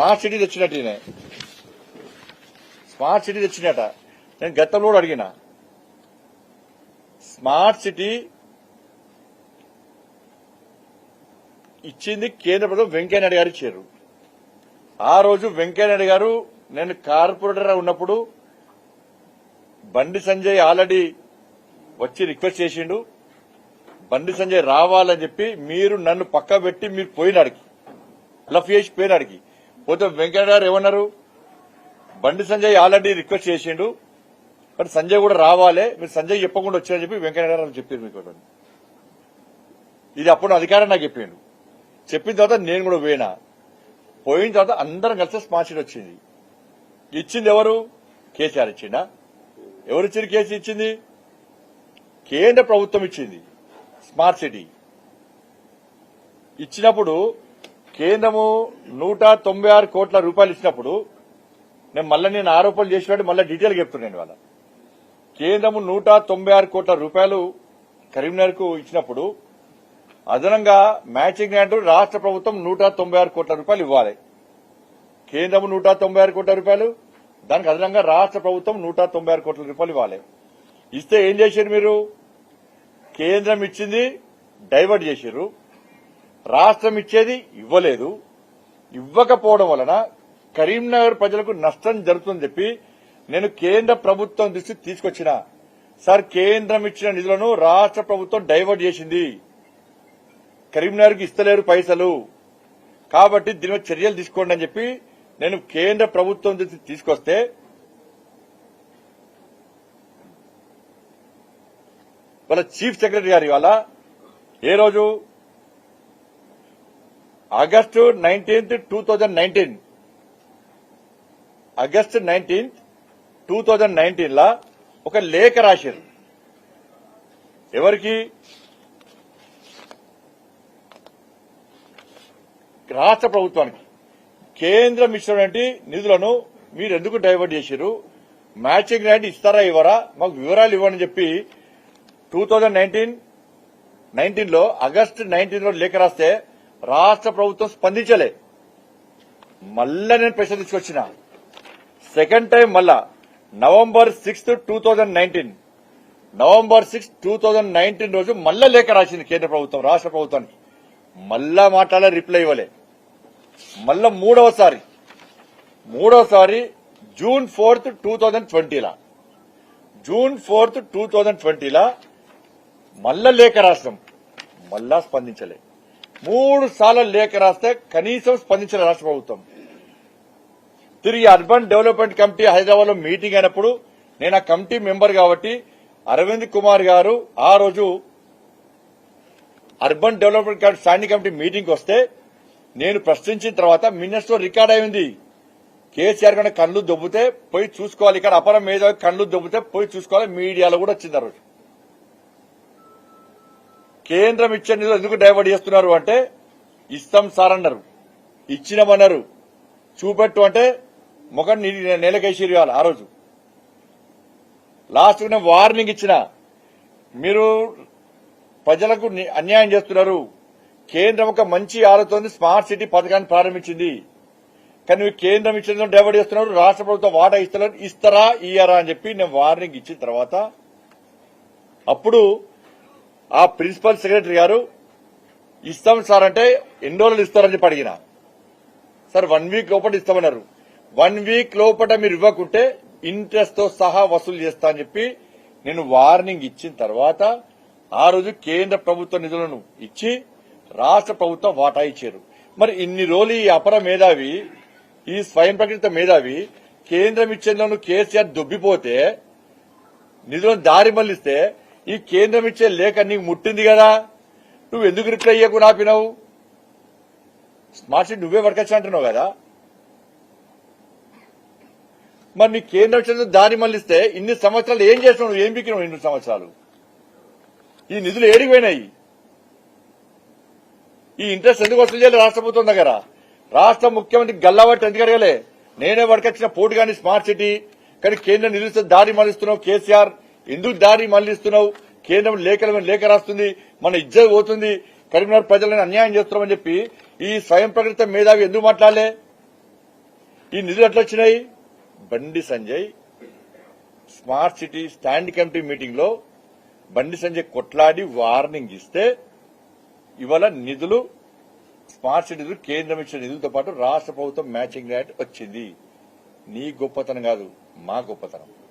Smart city తెచ్చినట్టు ఈయన. Smart city తెచ్చినట. నేను గతంలో కూడా అడిగిన. స్మార్ట్ సిటీ ఇచ్చింది కేంద్ర ప్రభుత్వం వెంకయ్యనాయుడు గారు ఇచ్చారు. ఆ రోజు వెంకయ్యనాయుడు గారు నేను కార్పొరేటర్ ఉన్నప్పుడు బండి సంజయ్ ఆల్రెడీ వచ్చి రిక్వెస్ట్ చేసిండు. బండి సంజయ్ రావాలని చెప్పి మీరు నన్ను పక్క పెట్టి మీరు పోయినాడికి లఫ్ చేసి పోయినాడికి పోతే వెంకయ్య గారు ఏమన్నారు? బండి సంజయ్ ఆల్రెడీ రిక్వెస్ట్ చేసిండు. బట్ సంజయ్ కూడా రావాలి. మీరు సంజయ్ చెప్పకుండా వచ్చారని చెప్పి వెంకయ్య గారు చెప్పారు మీకు ఇది అప్పుడు అధికారం నాకు చెప్పిండు. చెప్పిన తర్వాత నేను కూడా పోయినా. పోయిన తర్వాత అందరం కలిసి స్మార్ట్ సిటీ వచ్చింది. ఇచ్చింది ఎవరు? కేసీఆర్ ఇచ్చిండా? ఎవరు ఇచ్చింది కేసీ ఇచ్చింది? కేంద్ర ప్రభుత్వం ఇచ్చింది. Smart city. ఇచ్చినప్పుడు కేంద్రము నూట తొంభై ఆరు కోట్ల రూపాయలు ఇచ్చినప్పుడు నేను మళ్ళీ నేను ఆరోపణలు చేసినట్టు మళ్ళీ డీటెయిల్ చెప్తున్నాను వాళ్ళ కేంద్రము నూట తొంభై ఆరు కోట్ల రూపాయలు కరీంనగర్కు ఇచ్చినప్పుడు అదనంగా మ్యాచింగ్ గ్రాంట్ రాష్ట్ర ప్రభుత్వం నూట తొంభై ఆరు కోట్ల రూపాయలు ఇవ్వాలి. కేంద్రము నూట తొంభై ఆరు కోట్ల రూపాయలు దానికి అదనంగా రాష్ట్ర ప్రభుత్వం నూట తొంభై ఆరు కోట్ల రూపాయలు ఇవ్వాలి. ఇస్తే ఏం చేశారు మీరు? కేంద్రం ఇచ్చింది డైవర్ట్ చేశారు. రాష్ట్రం ఇచ్చేది ఇవ్వలేదు. ఇవ్వకపోవడం వలన కరీంనగర్ ప్రజలకు నష్టం జరుగుతుందని చెప్పి నేను కేంద్ర ప్రభుత్వం దృష్టి తీసుకొచ్చిన. సార్ కేంద్రం ఇచ్చిన నిధులను రాష్ట్ర ప్రభుత్వం డైవర్ట్ చేసింది. కరీంనగర్కి ఇస్తలేరు పైసలు. కాబట్టి దీని మీద చర్యలు తీసుకోండి అని చెప్పి నేను కేంద్ర ప్రభుత్వం దృష్టి తీసుకొస్తే వాళ్ళ చీఫ్ సెక్రటరీ గారు ఇవాళ ఏ రోజు August nineteenth two thousand nineteen. August nineteenth two thousand నైన్టీన్లా ఒక లేఖ రాశారు. ఎవరికి? రాష్ట్ర ప్రభుత్వానికి. కేంద్రం ఇచ్చినటువంటి నిధులను మీరు ఎందుకు డైవర్ట్ చేశారు? మ్యాచింగ్ గ్రాంట్ ఇస్తారా ఇవ్వరా? మాకు వివరాలు ఇవ్వని చెప్పి టూ థౌజండ్ నైన్టీన్ నైన్టీన్లో ఆగస్టు నైన్టీన్లో లేఖ రాస్తే రాష్ట్ర ప్రభుత్వం స్పందించలే. మళ్ళా నేను ప్రశ్న తీసుకొచ్చిన. సెకండ్ టైం మళ్ళా. November sixth two thousand nineteen. November six two thousand nineteen రోజు మళ్ళా లేఖ రాసింది కేంద్ర ప్రభుత్వం రాష్ట్ర ప్రభుత్వానికి. మళ్ళా మాట్లాడే రిప్లై ఇవ్వలే. మళ్ళా మూడవసారి. మూడవసారి జూన్ ఫోర్త్ టూ థౌజండ్ ట్వంటీలా. జూన్ ఫోర్త్ టూ థౌజండ్ ట్వంటీలా మళ్ళా లేఖ రాష్ట్రం మళ్ళా స్పందించలే. మూడు సార్లు లేఖ రాస్తే కనీసం స్పందించిన రాష్ట్ర ప్రభుత్వం. తిరిగి అర్బన్ డెవలప్మెంట్ కమిటీ హైదరాబాద్లో మీటింగ్ అయినప్పుడు నేను ఆ కమిటీ మెంబర్ కాబట్టి అరవింద్ కుమార్ గారు ఆ రోజు urban development committee standing committee meeting వస్తే నేను ప్రశ్నించిన తర్వాత మినిట్స్లో రికార్డ్ అయింది. కేసీఆర్ కన్నా కళ్ళు దొబ్బితే పోయి చూసుకోవాలి. ఇక్కడ అపరం మీద కళ్ళు దొబ్బితే పోయి చూసుకోవాలి. మీడియాలో కూడా వచ్చింది ఆ రోజు. కేంద్రం ఇచ్చే నిధులు ఎందుకు డైవర్ట్ చేస్తున్నారు అంటే ఇస్తాం సార్ అన్నారు. ఇచ్చినామన్నారు. చూపెట్టు అంటే ముఖం నేలకేసిరు ఇవ్వాలి ఆ రోజు. లాస్ట్ నేను వార్నింగ్ ఇచ్చిన. మీరు ప్రజలకు అన్యాయం చేస్తున్నారు. కేంద్రం ఒక మంచి ఆలోచన స్మార్ట్ సిటీ పథకాన్ని ప్రారంభించింది. కానీ కేంద్రం ఇచ్చిన డైవర్ట్ చేస్తున్నారు. రాష్ట్ర ప్రభుత్వం వాటా ఇస్తున్నారు ఇస్తారా ఇయ్యారా అని చెప్పి నేను వార్నింగ్ ఇచ్చిన తర్వాత అప్పుడు ఆ ప్రిన్సిపల్ సెక్రటరీ గారు ఇస్తాం సార్ అంటే ఎన్ని రోజులు ఇస్తారని చెప్పి అడిగిన. సార్ వన్ వీక్ లోపల ఇస్తామన్నారు. వన్ వీక్ లోపల మీరు ఇవ్వకుంటే ఇంట్రెస్ట్తో సహా వసూలు చేస్తా అని చెప్పి నేను వార్నింగ్ ఇచ్చిన తర్వాత ఆ రోజు కేంద్ర ప్రభుత్వ నిధులను ఇచ్చి రాష్ట్ర ప్రభుత్వం వాటా ఇచ్చారు. మరి ఇన్ని రోజులు ఈ అపర మేధావి ఈ స్వయం ప్రకటిత మేధావి కేంద్రం ఇచ్చేందులో కేసీఆర్ దొబ్బిపోతే నిధులను దారి మళ్ళిస్తే ఈ కేంద్రం ఇచ్చే లేఖ నీకు ముట్టింది కదా? నువ్వు ఎందుకు రిప్లై అయ్యకు ఆపినావు స్మార్ట్ సిటీ నువ్వే వర్కచ్చు అంటున్నావు కదా? మరి నీ కేంద్రం ఇచ్చిన దారి మళ్ళిస్తే ఇన్ని సంవత్సరాలు ఏం చేసినావు నువ్వు? ఏం బిక్కినావు ఇన్ని సంవత్సరాలు? ఈ నిధులు ఏడిగిపోయినాయి ఈ ఇంట్రెస్ట్ ఎందుకు వసూలు చేయాలి రాష్ట్ర ప్రభుత్వం దగ్గర? రాష్ట్ర ముఖ్యమంత్రి గల్లాబట్టి ఎందుకు అడగలే? నేనే వడకొచ్చిన పోటీ కానీ స్మార్ట్ సిటీ కానీ కేంద్రం నిధులు దారి మళ్ళిస్తున్నావు కేసీఆర్. ఎందుకు దారి మళ్ళిస్తున్నావు? కేంద్రం లేఖల మీద లేఖ రాస్తుంది మన ఇజ్జత్ పోతుంది కరీంనగర్ ప్రజలను అన్యాయం చేస్తున్నామని చెప్పి ఈ స్వయం ప్రకటిత మేధావి ఎందుకు మాట్లాడలే? ఈ నిధులు ఎట్లా వచ్చినాయి? Bandi Sanjay smart city stand committee మీటింగ్లో బండి సంజయ్ కొట్లాడి వార్నింగ్ ఇస్తే ఇవాళ నిధులు స్మార్ట్ సిటీ నిధులు కేంద్రం ఇచ్చిన నిధులతో పాటు రాష్ట్ర ప్రభుత్వం మ్యాచింగ్ గ్రాంట్ వచ్చింది. నీ గొప్పతనం కాదు మా గొప్పతనం.